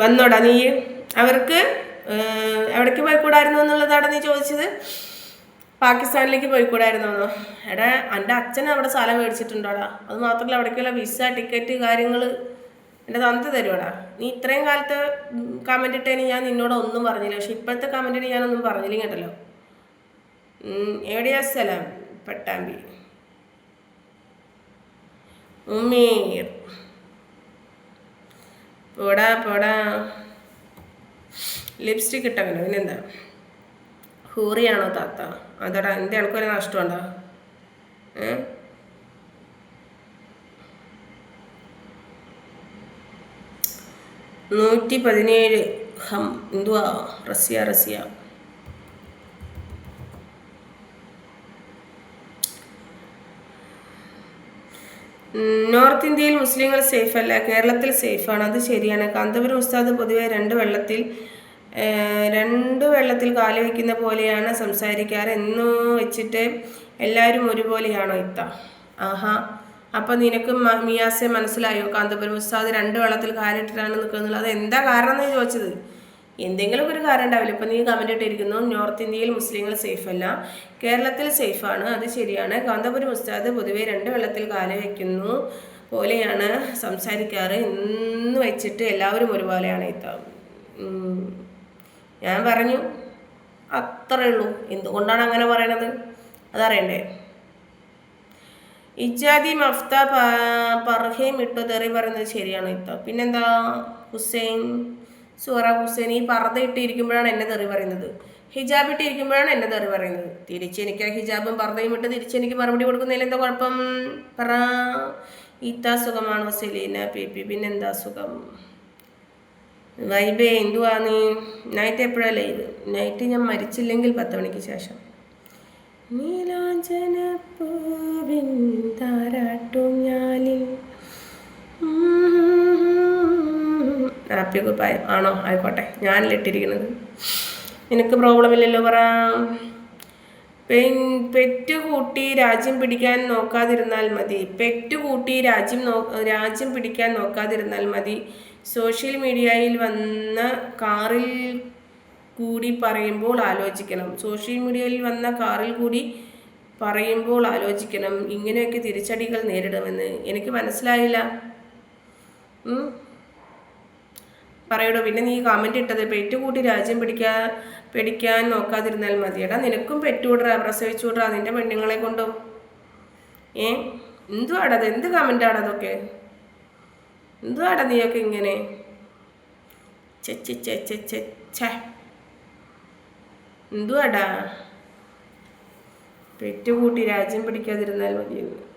വന്നോടാ നീ. അവർക്ക് എവിടേക്ക് പോയിക്കൂടായിരുന്നു എന്നുള്ളതാണ് നീ ചോദിച്ചത്? പാകിസ്ഥാനിലേക്ക് പോയിക്കൂടായിരുന്നോ? എടാ എന്റെ അച്ഛൻ അവിടെ സ്ഥലം മേടിച്ചിട്ടുണ്ടോടാ? അത് മാത്രമല്ല അവിടേക്കുള്ള വിസ ടിക്കറ്റ് കാര്യങ്ങൾ എന്റെ തന്ത തരുവാടാ. നീ ഇത്രയും കാലത്ത് കമന്റ് ഇട്ടതിന് ഞാൻ നിന്നോട് ഒന്നും പറഞ്ഞില്ല. പക്ഷെ ഇപ്പോഴത്തെ കമന്റിന് ഞാനൊന്നും പറഞ്ഞില്ല കേട്ടല്ലോ. എവിടെയാ സ്ഥലം? പട്ടാമ്പി. ഉമീർ. പോടാ പോടാ. ലിപ്സ്റ്റിക് ഇട്ടവനോ പിന്നെന്താ? ഹൂറിയാണോ താത്ത? അതോടാ എന്റെ എനിക്കൊരു നഷ്ടമുണ്ടോ? ഏ? നൂറ്റി പതിനേഴ്. ഹം എന്തുവാ? റസിയ റസിയ. നോർത്ത് ഇന്ത്യയിൽ മുസ്ലിങ്ങൾ സേഫ് അല്ല. കേരളത്തിൽ സേഫ് ആണ്. അത് ശരിയാണ്. കാന്തപുരം ഉസ്താദ് പൊതുവെ രണ്ട് വെള്ളത്തിൽ രണ്ട് വെള്ളത്തിൽ കാൽ വയ്ക്കുന്ന പോലെയാണ് സംസാരിക്കാറ്. എന്ന് വെച്ചിട്ട് എല്ലാവരും ഒരുപോലെയാണോ ഇത്ത? ആഹാ. അപ്പം നിനക്ക് മിയാസെ മനസ്സിലായോ? കാന്തപുരം ഉസ്താദ് രണ്ട് വെള്ളത്തിൽ കാലിട്ടിട്ടാണ് നിൽക്കുന്നത് അത് എന്താ കാരണം എന്ന് ചോദിച്ചത്? എന്തെങ്കിലും ഒരു കാരണം ഉണ്ടാവില്ല. ഇപ്പം നീ കമന്റ് ഇട്ടിരിക്കുന്നു നോർത്ത് ഇന്ത്യയിൽ മുസ്ലിങ്ങൾ സേഫ് അല്ല. കേരളത്തിൽ സേഫാണ് അത് ശരിയാണ്. കാന്തപുരം ഉസ്താദ് പൊതുവേ രണ്ട് വെള്ളത്തിൽ കാല വയ്ക്കുന്നു പോലെയാണ് സംസാരിക്കാറ്. ഇന്ന് വെച്ചിട്ട് എല്ലാവരും ഒരുപോലെയാണ് ഇത്ത ഞാൻ പറഞ്ഞു അത്രേ ഉള്ളൂ. എന്തുകൊണ്ടാണ് അങ്ങനെ പറയണത്? അതറിയണ്ടേ? ഇജാദി മഫ്ത പർഹേം ഇട്ടു തെറി പറയുന്നത് ശരിയാണ് ഇത്ത പിന്നെന്താ? ഹുസൈൻ സുഹറ ഹുസൈൻ ഈ പർദ്ദ ഇട്ടിരിക്കുമ്പോഴാണ് എന്നെ തെറി പറയുന്നത്. ഹിജാബ് ഇട്ടിരിക്കുമ്പോഴാണ് എന്നെ തെറി പറയുന്നത്. തിരിച്ച് എനിക്ക് ആ ഹിജാബും പർദ്ദയും ഇട്ട് തിരിച്ച് എനിക്ക് മറുപടി കൊടുക്കുന്നതിൽ എന്താ കുഴപ്പം? പറ. ഇത്താ സുഖമാണ് സെലീന പി പി പിന്നെന്താ സുഖം? വൈബേ എന്തുവാ നീ? നൈറ്റ് എപ്പോഴാണ് ലൈവ്? നൈറ്റ് ഞാൻ മരിച്ചില്ലെങ്കിൽ പത്ത് മണിക്ക് ശേഷം. നീലാഞ്ചനപ്പൂവിൻ താരാട്ടും ഹാപ്പി കുപ്പായം ആണോ? ആയിക്കോട്ടെ. ഞാനിലിട്ടിരിക്കുന്നത് നിനക്ക് പ്രോബ്ലം ഇല്ലല്ലോ പറ. പെറ്റ് കൂട്ടി രാജ്യം പിടിക്കാൻ നോക്കാതിരുന്നാൽ മതി. പെറ്റ് കൂട്ടി രാജ്യം നോ രാജ്യം പിടിക്കാൻ നോക്കാതിരുന്നാൽ മതി. സോഷ്യൽ മീഡിയയിൽ വന്ന കാറിൽ കൂടി പറയുമ്പോൾ ആലോചിക്കണം. സോഷ്യൽ മീഡിയയിൽ വന്ന കാറിൽ കൂടി പറയുമ്പോൾ ആലോചിക്കണം. ഇങ്ങനെയൊക്കെ തിരിച്ചടികൾ നേരിടുമെന്ന്. എനിക്ക് മനസ്സിലായില്ല. പറയടോ പിന്നെ നീ കമന്റ് ഇട്ടത് പെറ്റ് കൂട്ടി രാജ്യം പിടിക്കാൻ പിടിക്കാൻ നോക്കാതിരുന്നാൽ മതിയടാ. നിനക്കും പെറ്റുവിടറാ പ്രസവിച്ചുവിടറാ നിന്റെ പെണ്ണുങ്ങളെ കൊണ്ടും. ഏ? എന്തുവാടത് എന്ത് കമന്റാടാ അതൊക്കെ? എന്തുവാടാ നീയൊക്കെ ഇങ്ങനെ? എന്തുവാടാ? പെറ്റുകൂട്ടി രാജ്യം പിടിക്കാതിരുന്നാൽ മതിയെന്ന്.